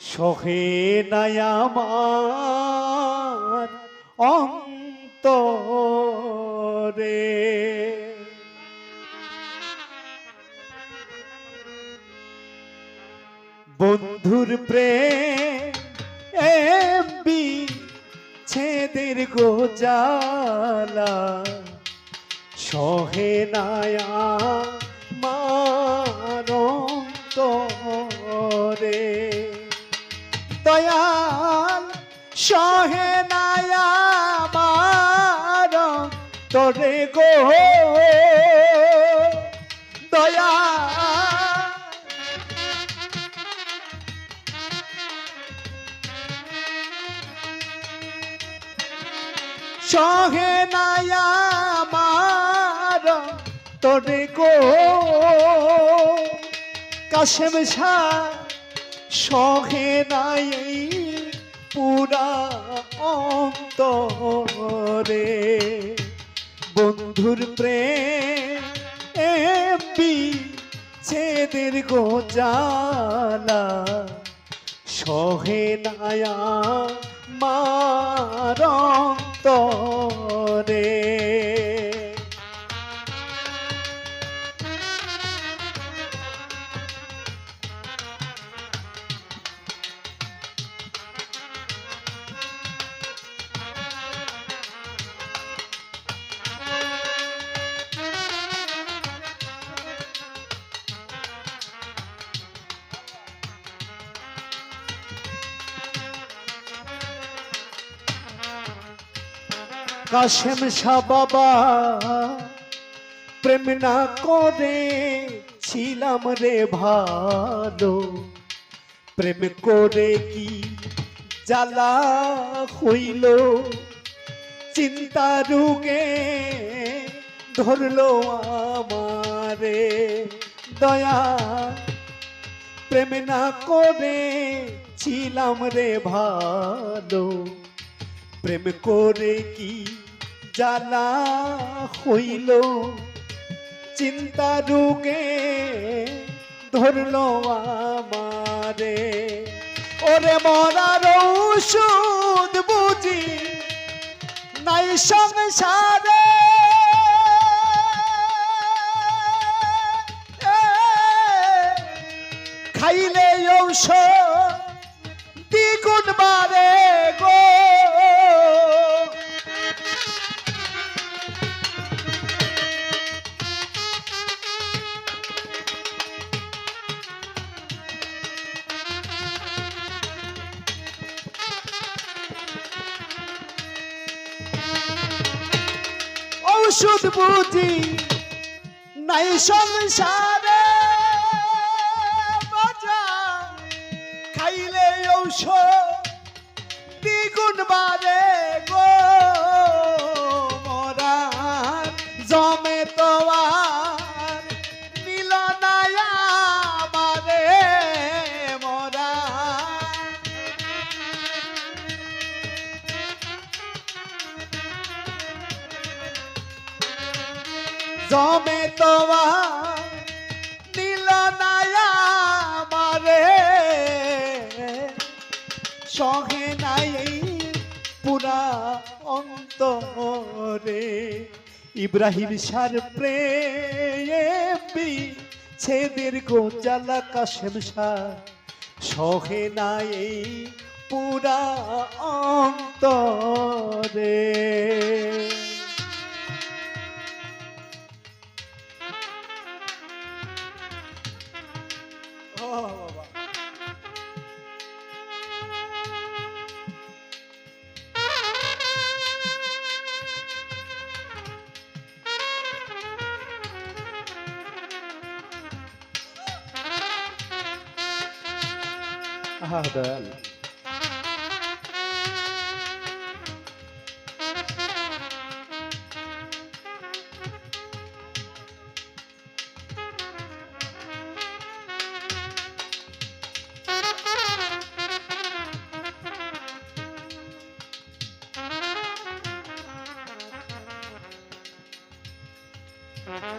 সহে নাই আমার অন্তরে। বন্ধুর প্রেম এমবি ছেদের গোজালা। সহে নায়া মারন্তরে দয়াল সহে নায়া মার তোরে গো। দয়া সহে নায়া মার তোরে গো। কাশেম শাহ সহে নাই পুরা অন্তরে। বন্ধুর প্রেম এমবি ছেদের গোজালা সহে নায়া মারন্তরে কাশেম শাহ বাবা, প্রেম না করে ছিলাম রে ভালো। প্রেম করে কি জ্বালা হইল? চিন্তা রুগে ধরলো আমারে দয়া। প্রেম না করে ছিলাম রে ভালো। প্রেম করে কি জ্বালা হইল চিন্তা রুগে ধরলো আমারে। ওরে মরার ঔষধ বুঝি নাই সংসারে। খাইলে ঔষধ নাই সংসারে খাইলে ঔষধ দ্বিগুণ বারে গো। জমে নীল নায়া মারে। সহে নাই পুরা অন্তরে ইব্রাহিম সার প্রেমী ছেদের গোজালা কাশেম শাহ সহে নাই পুরা অন্তরে। ও বাবা আহা দয়াল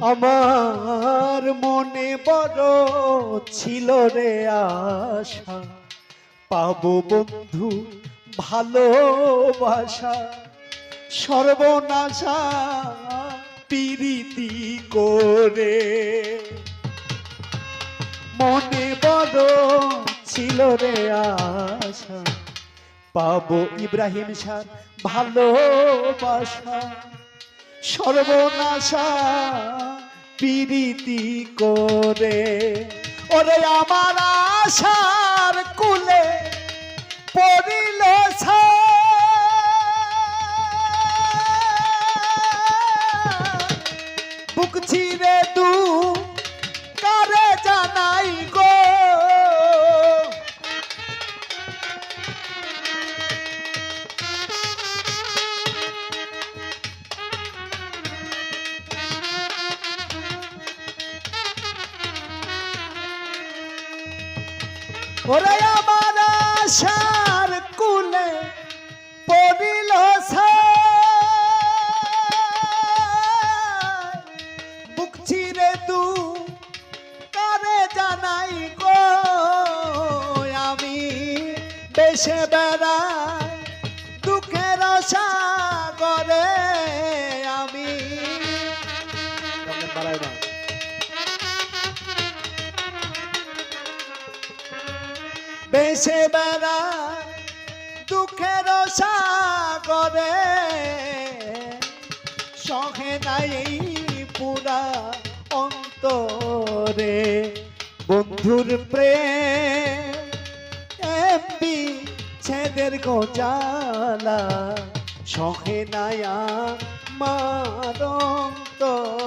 আমার মনে বড় ছিল রে আশা। পাবো বন্ধু ভালোবাসা। সর্বনাশা পিরিতি করে। মনে বড় ছিল রে আশা। পাবো ইব্রাহিম সার ভালোবাসা। সর্বনাশা পিরিতি করে। ওরে আমার আশার ওরে আমার আশার কুলে পড়িল। বুক ছিঁড়ে দু কারে জানাই গো আমি বেড়াই বেশে বেড়া দুঃখের সাগরে সহে নাই পুরা অন্তরে। বন্ধুর প্রেম এমবি ছেদের গোজালা, সহে নায়া মারন্তরে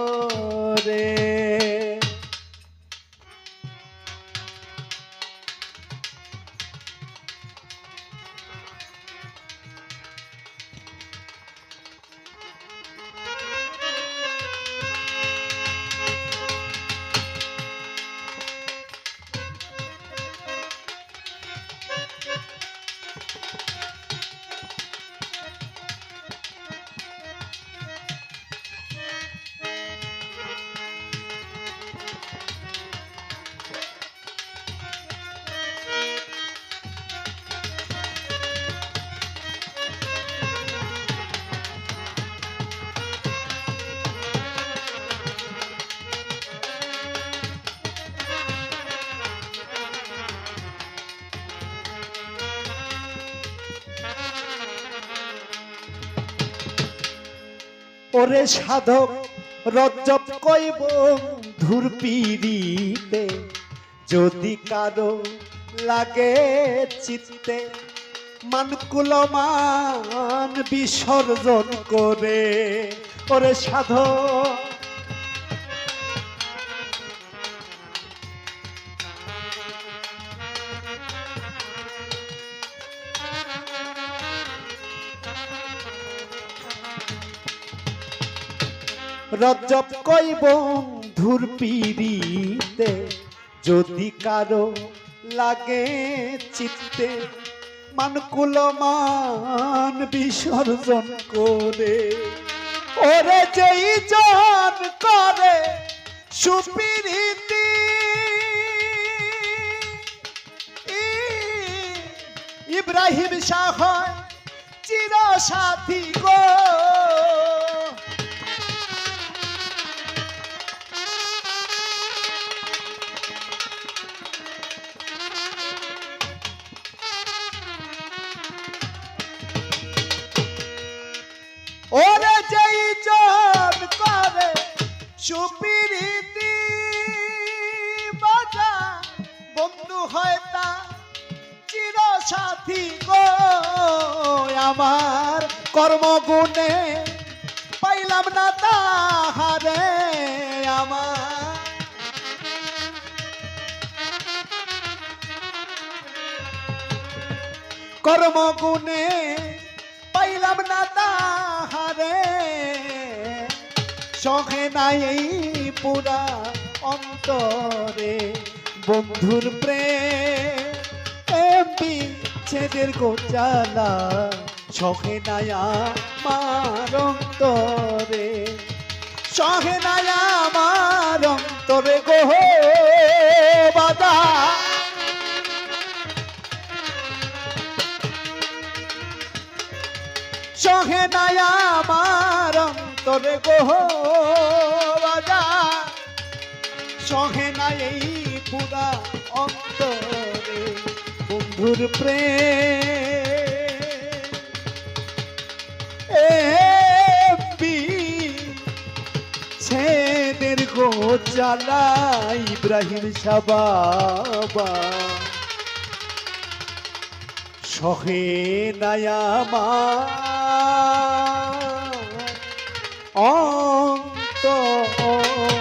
ওরে সাধক রজ্জব কইব ধুর পিড়িতে? যদি কারও লাগে চিত্তে মানকুল মান বিসর্জন করে। ওরে সাধক রজব কইব ধুর পিড়িতে? যদি কারও লাগে চিত্তে, মানকুল মান বিসর্জন করে। ওরে যেই জন করে সুপিরিতি ইব্রাহিম শাহ চির সাথী গো। সুপিরিতি বাজা, বন্ধু হয় তা চির সাথী গো। আমার কর্মগুণে পাইলাম না তাহারে আমার। কর্মগুণে সহে নাই পুরা অন্তরে বন্ধুর প্রেম। ছেদের গোচালা সহে নাই আমার অন্তরে। সহে নাই আমার অন্তরে গোহ বাদা। সহে নাই আমার অন্তরে গোহ বাদা সহে নাই এই পুরা অন্তরে বন্ধুর প্রেম। ছেদের গো চালা ইব্রাহিম সাবাবা, সহে নায়ামা অন্তরে।